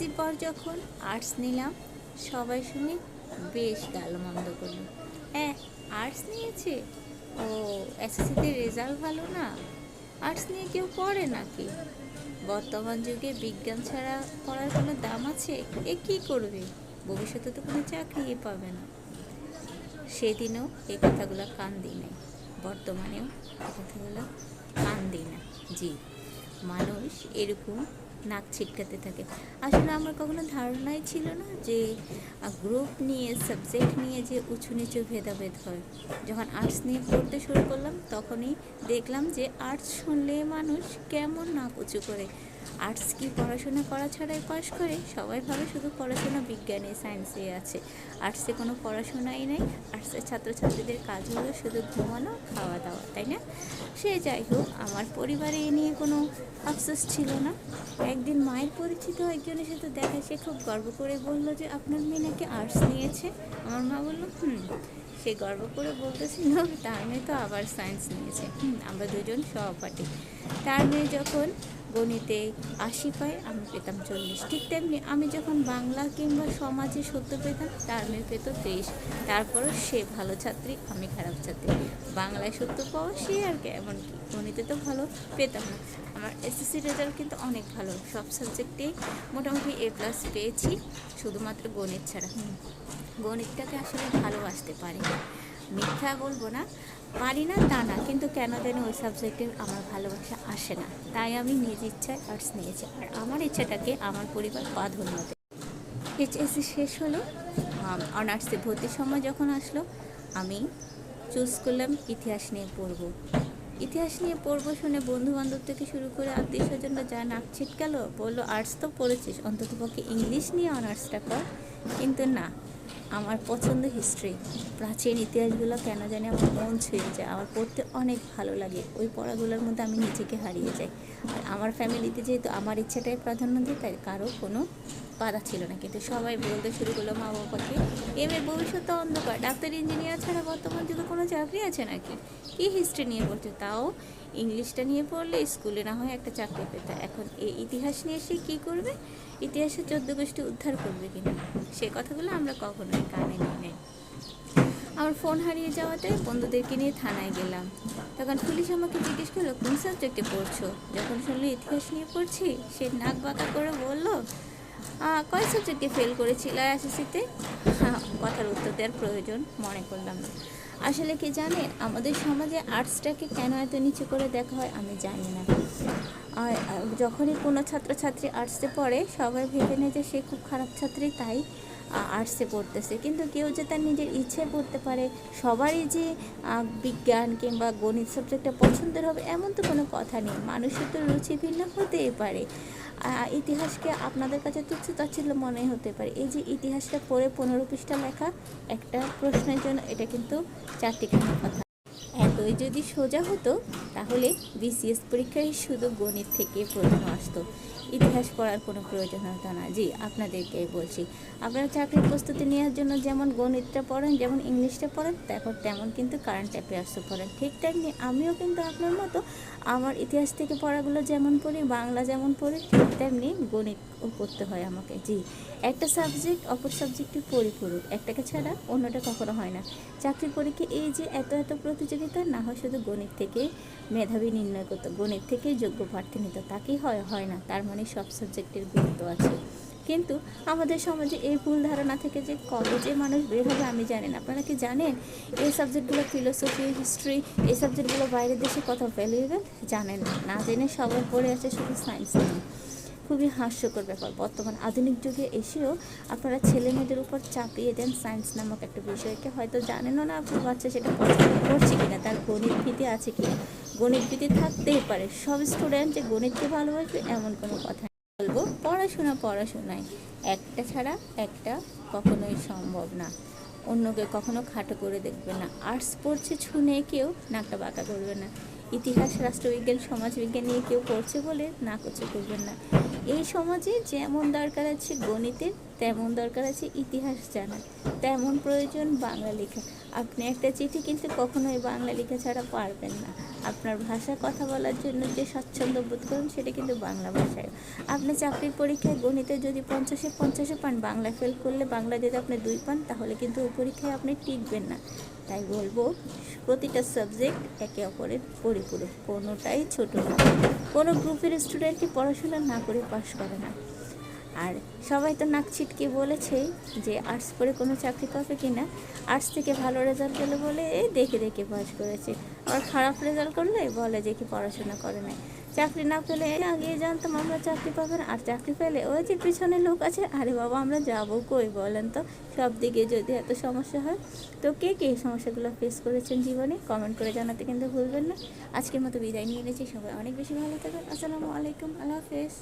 SSC পর যখন arts নিলাম, সবাই শুনে বেশ গালমন্দ করল। হ্যাঁ আর্টস নিয়েছে? ও এসএসসিতে রেজাল্ট ভালো না? আর্টস নিয়ে কেউ পড়ে নাকি? বর্তমান যুগে বিজ্ঞান ছাড়া পড়ার কোনো দাম আছে? এ কি করবে? ভবিষ্যতে তো কোনো চাকরি পাবে না। সেদিনও এই কথাগুলো কান দিই নাই। বর্তমানেও এই কথাগুলো কান দিই না। জি, মানুষ এরকম নাক ছিটকাতে থাকে। আসলে আমার কখনো ধারণাই ছিল না যে গ্রুপ নিয়ে, সাবজেক্ট নিয়ে যে উঁচু নিচু ভেদাভেদ হয়। যখন আর্টস নিয়ে পড়তে শুরু করলাম, তখনই দেখলাম যে, আর্টস শুনলে মানুষ কেমন নাক উঁচু করে। আর্টস কি পড়াশোনা করা ছাড়াই পাশ করে? সবাই ভাবে শুধু পড়াশোনা বিজ্ঞানে সায়েন্সে আছে। আর্টসে কোনো পড়াশোনাই নেই। আর্টসের ছাত্রছাত্রীদের কাজ হলো শুধু ঘুমানো, খাওয়া দাওয়া, তাই না? সে যাই হোক, আমার পরিবারে এ নিয়ে কোনো আফসোস ছিল না। একদিন মায়ের পরিচিত একজনের সাথে দেখা, সে খুব গর্ব করে বলল যে, আপনার মেয়ে নাকি আর্টস নিয়েছে? আমার মা বলল, হুম। সে গর্ব করে বলতেছিল, তার মেয়ে তো আবার সায়েন্স নিয়েছে। আমরা দুজন সহপাঠী। তার মেয়ে যখন গণিতে আশি পায়, আমি পেতাম চল্লিশ। ঠিক তেমনি আমি যখন বাংলা কিংবা সমাজে সত্য পেতাম তার মেয়ে পেত তেইশ তারপরও সে ভালো ছাত্রী, আমি খারাপ ছাত্রী। বাংলায় সত্য পাওয়া সে আর কি, এমনকি গণিতে তো ভালো পেতাম না। আমার এসএসসি রেজাল্ট কিন্তু অনেক ভালো, সব সাবজেক্টেই মোটামুটি এ প্লাস পেয়েছি, শুধুমাত্র গণিত ছাড়া। গণিতটাকে আসলে ভালোবাসতে পারি মিথ্যা বলব না পারি না, তা না। কিন্তু কেন জানি ওই সাবজেক্টে আমার ভালোবাসা আসে না। তাই আমি নিজ ইচ্ছায় আর্টস নিয়েছি। আর আমার ইচ্ছাটাকে আমার পরিবার প্রাধান্য দেয়। এইচএসসি শেষ হলো। অনার্সে ভর্তির সময় যখন আসলো, আমি চুজ করলাম ইতিহাস নিয়ে পড়ব। ইতিহাস নিয়ে পড়ব শুনে বন্ধু বান্ধব থেকে শুরু করে আত্মীয় স্বজনরা যা নাক ছিটকালো, বলল আর্টস তো পড়েছিস অন্তত পক্ষে ইংলিশ নিয়ে অনার্সটা কর। কিন্তু না আমার পছন্দ হিস্ট্রি প্রাচীন ইতিহাসগুলো কেন জানি আমার মন ছুঁয়ে যায়। আমার পড়তে অনেক ভালো লাগে। ওই পড়াগুলোর মধ্যে আমি নিজেকে হারিয়ে যাই। আর আমার ফ্যামিলিতে যেহেতু আমার ইচ্ছাটাই প্রাধান্য দিই তাই কারও কোনো বাধা ছিল না কিন্তু সবাই বলতে শুরু করল মা বাবাকে এম এ ভবিষ্যৎ তো অন্ধকার ডাক্তার ইঞ্জিনিয়ার ছাড়া বর্তমান যুগে কোনো চাকরি আছে নাকি? কি হিস্ট্রি নিয়ে পড়ছে? তাও ইংলিশটা নিয়ে পড়লে স্কুলে না হয় একটা চাকরি পেতে। এখন এই ইতিহাস নিয়ে সে কী করবে? ইতিহাসের চোদ্দ গোষ্ঠী উদ্ধার করবে কিনা? সে কথাগুলো আমরা কখনোই কানে নিই নাই। আমার ফোন হারিয়ে যাওয়াতে বন্ধুদেরকে নিয়ে থানায় গেলাম। তখন পুলিশ আমাকে জিজ্ঞেস করল কোন সাবজেক্টে পড়ছো? যখন শুনলো ইতিহাস নিয়ে পড়ছি। সে নাক বাঁকা করে বলল "আহ, কয় সাবজেক্টে ফেল করেছিল এসএসসিতে কথার উত্তর দেওয়ার প্রয়োজন মনে করলাম না। আসলে কি জানেন আমাদের সমাজে আর্টসটাকে কেন এত নিচু করে দেখা হয় আমি জানি না। যখনই কোনো ছাত্রছাত্রী আর্টসে পড়ে সবাই ভেবে নেয় যে সে খুব খারাপ ছাত্রী, তাই আর্টসে পড়তেছে। কিন্তু কেউ যে তার নিজের ইচ্ছে পড়তে পারে, সবারই যে বিজ্ঞান কিংবা গণিত সাবজেক্টটা পছন্দের হবে, এমন তো কোনো কথা নেই। মানুষের তো রুচি ভিন্ন হতেই পারে। ইতিহাসকে আপনাদের কাছে তুচ্ছ তাচ্ছিল্য মনে হতে পারে। এই যে ইতিহাসটা পড়ে পনেরো পৃষ্ঠা লেখা একটা প্রশ্নের জন্য, এটা কিন্তু চারটি কথা। এতই যদি সোজা হতো, তাহলে বিসিএস পরীক্ষায় শুধু গণিত থেকে প্রশ্ন আসতো। ইতিহাস পড়ার কোনো প্রয়োজন হতো না। জি আপনাদেরকে বলছি। আপনারা চাকরির প্রস্তুতি নেওয়ার জন্য যেমন গণিতটা পড়েন, যেমন ইংলিশটা পড়েন, তারপর তেমন কিন্তু কারেন্ট অ্যাফেয়ার্সও পড়েন। ঠিক তেমনি আমিও কিন্তু আপনার মতো আমার ইতিহাস থেকে পড়াগুলো যেমন পড়ি, বাংলা যেমন পড়ি, ঠিক তেমনি গণিতও পড়তে হয় আমাকে। জি, একটা সাবজেক্ট অপর সাবজেক্টের পরিপূরক, একটাকে ছাড়া অন্যটা কখনো হয় না। চাকরির পরীক্ষা এই যে এত এত প্রতিযোগিতা, না হয় শুধু গণিত থেকে মেধাবী নির্ণয় করতো, গণিত থেকেই যোগ্য প্রার্থী নিত তাকেই হয়? হয় না, তার মানে সব সাবজেক্টের গুরুত্ব আছে। কিন্তু আমাদের সমাজে এই ভুল ধারণা থেকে যে কলেজে মানুষ বের হবে আমি জানি না। আপনারা কি জানেন এই সাবজেক্টগুলো ফিলোসফি হিস্ট্রি এই সাবজেক্টগুলো বাইরের দেশে কত ভ্যালুয়েবল জানেন না। জেনে সবাই পড়ে আছে শুধু সায়েন্স নিয়ে। খুবই হাস্যকর ব্যাপার। বর্তমান আধুনিক যুগে এসেও আপনারা ছেলে মেয়েদের উপর চাপিয়ে দেন সায়েন্স নামক একটা বিষয়কে। হয়তো জানেনও না আপনার বাচ্চা সেটা পছন্দ করছে কিনা, তার গণিত ভীতি আছে কিনা। গণিত ভীতি থাকতেই পারে, সব স্টুডেন্ট যে গণিতকে ভালোবাসবে এমন কোনো কথা। বলব পড়াশোনা পড়াশোনায়, একটা ছাড়া একটা কখনোই সম্ভব না। অন্যকে কখনো খাটো করে দেখবে না। আর্টস পড়ছে ছুনে কেউ নাকটা বাঁকা করবে না। ইতিহাস, রাষ্ট্রবিজ্ঞান, সমাজবিজ্ঞান নিয়ে কেউ পড়ছে বলে না করছে করবেন না। এই সমাজে যেমন দরকার আছে গণিতের তেমন দরকার আছে ইতিহাস জানার। তেমন প্রয়োজন বাংলা লেখা। আপনি একটা চিঠি কিন্তু কখনোই বাংলা লেখা ছাড়া পারবেন না। আপনার ভাষা কথা বলার জন্য যে স্বাচ্ছন্দ্য বোধ করেন, সেটা কিন্তু বাংলা ভাষায়। আপনি চাকরির পরীক্ষায় গণিতে যদি পঞ্চাশে পঞ্চাশে পান, বাংলা ফেল করলে বাংলা যদি আপনি দুই পান, তাহলে কিন্তু ওই পরীক্ষায় আপনি টিকবেন না। তাই বলব, প্রতিটা সাবজেক্ট একে অপরের পরিপূরক, কোনোটাই ছোট না। কোনো গ্রুপের স্টুডেন্টই পড়াশোনা না করে পাশ করে না। আর সবাই তো নাক ছিটকে বলেছে যে আর্টস পড়ে কোনো চাকরি পাবে কি না আর্টস থেকে ভালো রেজাল্ট পেলে বলে, এই দেখে দেখে পাস করেছে। আবার খারাপ রেজাল্ট করলে বলে যে কি পড়াশোনা করে নাই। চাকরি না পেলে আগে জানতাম আমরা চাকরি পাবেন আর চাকরি পেলে ওই যে পিছনে লোক আছে, আরে বাবা, আমরা যাব কই বলেন তো? সব দিকে যদি এত সমস্যা হয়। তো কে কে সমস্যাগুলো ফেস করেছেন জীবনে? কমেন্ট করে জানাতে কিন্তু ভুলবেন না। আজকের মতো বিদায় নিয়ে নিয়েছি সবাই অনেক বেশি ভালো থাকবেন। আসসালামু আলাইকুম। আল্লাহ হাফেজ।